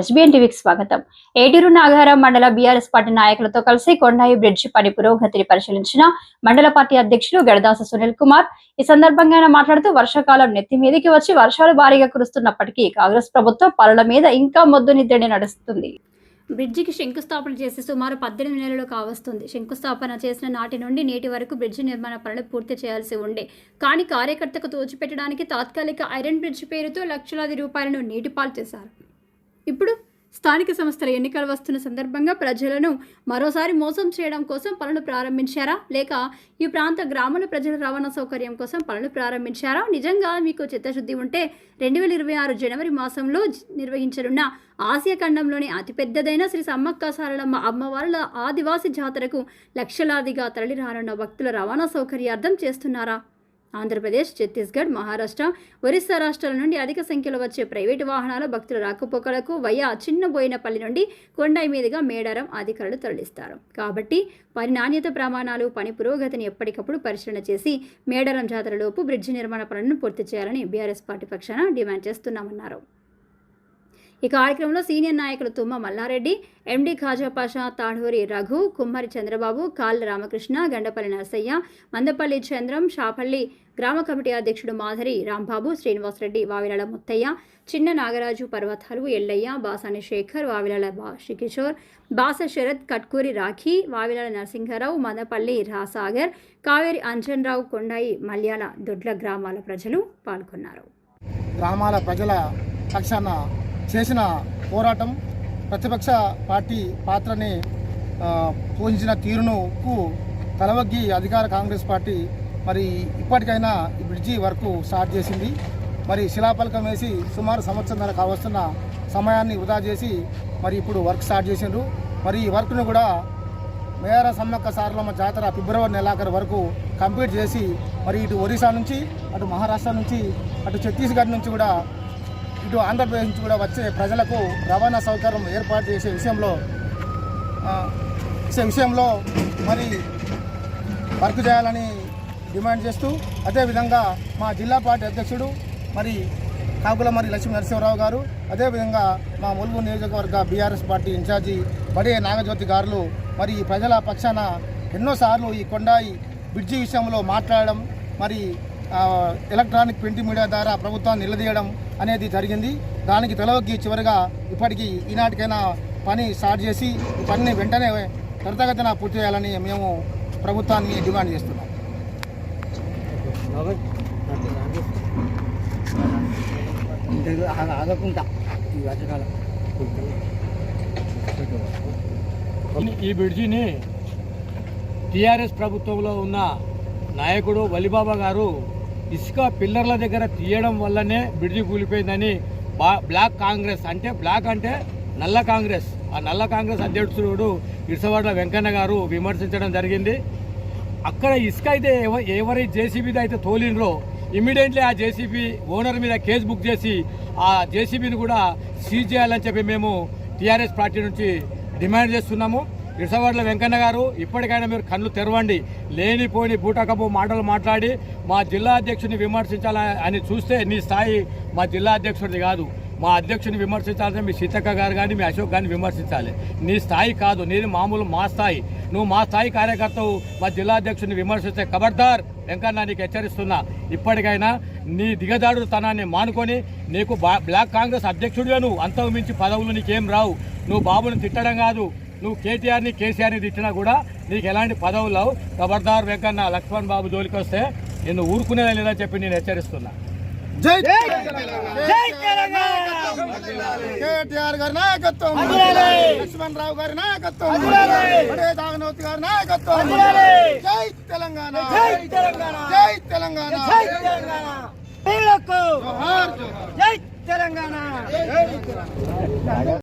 SBN టీవీకి స్వాగతం. ఏటూరు నాగారం మండల బీఆర్ఎస్ పార్టీ నాయకులతో కలిసి కొండాయి బ్రిడ్జి పని పురోగతిని పరిశీలించిన మండల పార్టీ అధ్యక్షులు గడదాస సునీల్ కుమార్. ఈ సందర్భంగా ఆయన మాట్లాడుతూ వర్షాకాలం నెత్తి మీదకి వచ్చి వర్షాలు భారీగా కురుస్తున్నప్పటికీ కాంగ్రెస్ ప్రభుత్వం పనుల మీద ఇంకా మొద్దు నిద్రని నడుస్తుంది. బ్రిడ్జికి శంకుస్థాపన చేసి సుమారు పద్దెనిమిది నెలలు కావస్తుంది. శంకుస్థాపన చేసిన నాటి నుండి నేటి వరకు బ్రిడ్జి నిర్మాణ పనులు పూర్తి చేయాల్సి ఉండే. కానీ కార్యకర్తకు తోచిపెట్టడానికి తాత్కాలిక ఐరన్ బ్రిడ్జ్ పేరుతో లక్షలాది రూపాయలను నీటిపాలు చేశారు. ఇప్పుడు స్థానిక సంస్థల ఎన్నికలు వస్తున్న సందర్భంగా ప్రజలను మరోసారి మోసం చేయడం కోసం పనులు ప్రారంభించారా? లేక ఈ ప్రాంత గ్రామాల ప్రజల రవాణా సౌకర్యం కోసం పనులు ప్రారంభించారా? నిజంగా మీకు చిత్తశుద్ధి ఉంటే రెండు వేల ఇరవై ఆరు జనవరి మాసంలో నిర్వహించనున్న ఆసియా ఖండంలోని అతిపెద్దదైన శ్రీ సమ్మక్క సారలమ్మ అమ్మవార్ల ఆదివాసి జాతరకు లక్షలాదిగా తరలి రానున్న భక్తుల రవాణా సౌకర్యార్థం చేస్తున్నారా? ఆంధ్రప్రదేశ్ ఛత్తీస్గఢ్ మహారాష్ట్ర ఒరిస్సా రాష్ట్రాల నుండి అధిక సంఖ్యలో వచ్చే ప్రైవేటు వాహనాలు భక్తుల రాకపోకలకు వయా చిన్నబోయినపల్లి నుండి కొండాయి మీదుగా మేడారం అధికారులు తరలిస్తారు. కాబట్టి పని నాణ్యత ప్రమాణాలు పని పురోగతిని ఎప్పటికప్పుడు పరిశీలన చేసి మేడారం జాతరలోపు బ్రిడ్జి నిర్మాణ పనులను పూర్తి చేయాలని బీఆర్ఎస్ పార్టీ పక్షాన డిమాండ్ చేస్తున్నామన్నారు. ఈ కార్యక్రమంలో సీనియర్ నాయకులు తుమ్మ మల్లారెడ్డి ఎండి ఖాజాపాషా తాడూరి రఘు కుమ్మరి చంద్రబాబు కాళ్ళ రామకృష్ణ గండపల్లి నరసయ్య మందపల్లి చంద్రం షాపల్లి గ్రామ కమిటీ అధ్యక్షుడు మాధరి రాంబాబు శ్రీనివాసరెడ్డి వావిలాల ముత్తయ్య చిన్న నాగరాజు పర్వతాలు ఎల్లయ్య బాసాని శేఖర్ వావిలాల బా కిషోర్ బాస శరత్ కట్కూరి రాఖీ వావిలాల నరసింహారావు మదపల్లి రాసాగర్ కావేరి అంజన్రావు కొండాయి మల్యాల దొడ్ల గ్రామాల ప్రజలు పాల్గొన్నారు. గ్రామాల ప్రజల పక్షాన చేసిన పోరాటం ప్రతిపక్ష పార్టీ పాత్రని పోషించిన తీరునుకు తలవగ్గి అధికార కాంగ్రెస్ పార్టీ మరి ఇప్పటికైనా ఈ బ్రిడ్జి వర్క్ స్టార్ట్ చేసింది. మరి శిలాఫలకం వేసి సుమారు సంవత్సరం కావస్తున్న సమయాన్ని వృధా చేసి మరి ఇప్పుడు వర్క్ స్టార్ట్ చేసిండ్రు. మరి ఈ వర్క్ను కూడా మేర సమ్మక్క సారలమ్మ జాతర ఫిబ్రవరి నెలాఖరు వరకు కంప్లీట్ చేసి మరి ఇటు ఒరిస్సా నుంచి అటు మహారాష్ట్ర నుంచి అటు ఛత్తీస్గఢ్ నుంచి కూడా ఇటు ఆంధ్రప్రదేశ్ నుంచి కూడా వచ్చే ప్రజలకు రవాణా సౌకర్యం ఏర్పాటు చేసే విషయంలో చేసే విషయంలో మరి వర్క్ చేయాలని డిమాండ్ చేస్తూ అదేవిధంగా మా జిల్లా పార్టీ అధ్యక్షుడు మరి కాకుల మరి లక్ష్మీ నరసింహరావు గారు అదేవిధంగా మా ములుగు నియోజకవర్గ BRS party incharge Bade Nagajyothi గారులు మరి ఈ ప్రజల పక్షాన ఎన్నోసార్లు ఈ కొండాయి బ్రిడ్జి విషయంలో మాట్లాడడం మరి ఎలక్ట్రానిక్ ప్రింట్ మీడియా ద్వారా ప్రభుత్వాన్ని నిలదీయడం అనేది జరిగింది. దానికి తెలవకి చివరిగా ఇప్పటికీ ఈనాటికైనా పని స్టార్ట్ చేసి ఈ పనిని వెంటనే త్వరితగతిన పూర్తి చేయాలని మేము ప్రభుత్వాన్ని డిమాండ్ చేస్తున్నాం. ఈ బ్రిడ్జిని టీఆర్ఎస్ ప్రభుత్వంలో ఉన్న నాయకుడు వలిబాబా గారు ఇసుక పిల్లర్ల దగ్గర తీయడం వల్లనే బ్రిడ్జి కూలిపోయిందని బా బ్లాక్ కాంగ్రెస్ అంటే బ్లాక్ అంటే నల్ల కాంగ్రెస్. ఆ నల్ల కాంగ్రెస్ అధ్యక్షుడు ఇరసవాడ వెంకన్న గారు విమర్శించడం జరిగింది. అక్కడ ఇసుక అయితే ఎవ- ఎవరి జేసీబీ అయితే తోలినరో ఇమీడియట్లీ ఆ జేసీబీ ఓనర్ మీద కేసు బుక్ చేసి ఆ జేసీబీని కూడా సీజ్ చేయాలని చెప్పి మేము టీఆర్ఎస్ పార్టీ నుంచి డిమాండ్ చేస్తున్నాము. ఇరసవాడల వెంకన్న గారు ఇప్పటికైనా మీరు కళ్ళు తెరవండి. లేనిపోని బూటకపు మాటలు మాట్లాడి మా జిల్లా అధ్యక్షుడిని విమర్శించాలని అని చూస్తే నీ స్థాయి మా జిల్లా అధ్యక్షుడిది కాదు. మా అధ్యక్షుని విమర్శించాలంటే మీ సీతక్క గారు కానీ మీ అశోక్ గారిని విమర్శించాలి. నీ స్థాయి కాదు నేను మామూలు మా స్థాయి. నువ్వు మా స్థాయి కార్యకర్తవు మా జిల్లా అధ్యక్షుని విమర్శిస్తే ఖబర్దార్ వెంకన్న నీకు హెచ్చరిస్తున్నా. ఇప్పటికైనా నీ దిగజాడు తనాన్ని మానుకొని నీకు బ్లాక్ కాంగ్రెస్ అధ్యక్షుడిగా నువ్వు. అంతకు మించి పదవులు నీకేం రావు. నువ్వు బాబుని తిట్టడం కాదు. నువ్వు కేటీఆర్ని కేసీఆర్ని తిట్టినా కూడా నీకు ఎలాంటి పదవులు రావు ఖబర్దార్ వెంకన్న లక్ష్మణ్ బాబు జోలికి వస్తే నేను ఊరుకునేదా లేదని చెప్పి నేను హెచ్చరిస్తున్నా. జై కేటీఆర్ గారి నాయకత్వం. లక్ష్మణ్ రావు గారి నాయకత్వం. దాగనోతి గారి నాయకత్వం. జై తెలంగాణ. జై తెలంగాణ. జై తెలంగాణ. వీళ్ళకు జోహార్ జోహార్. జై తెలంగాణ.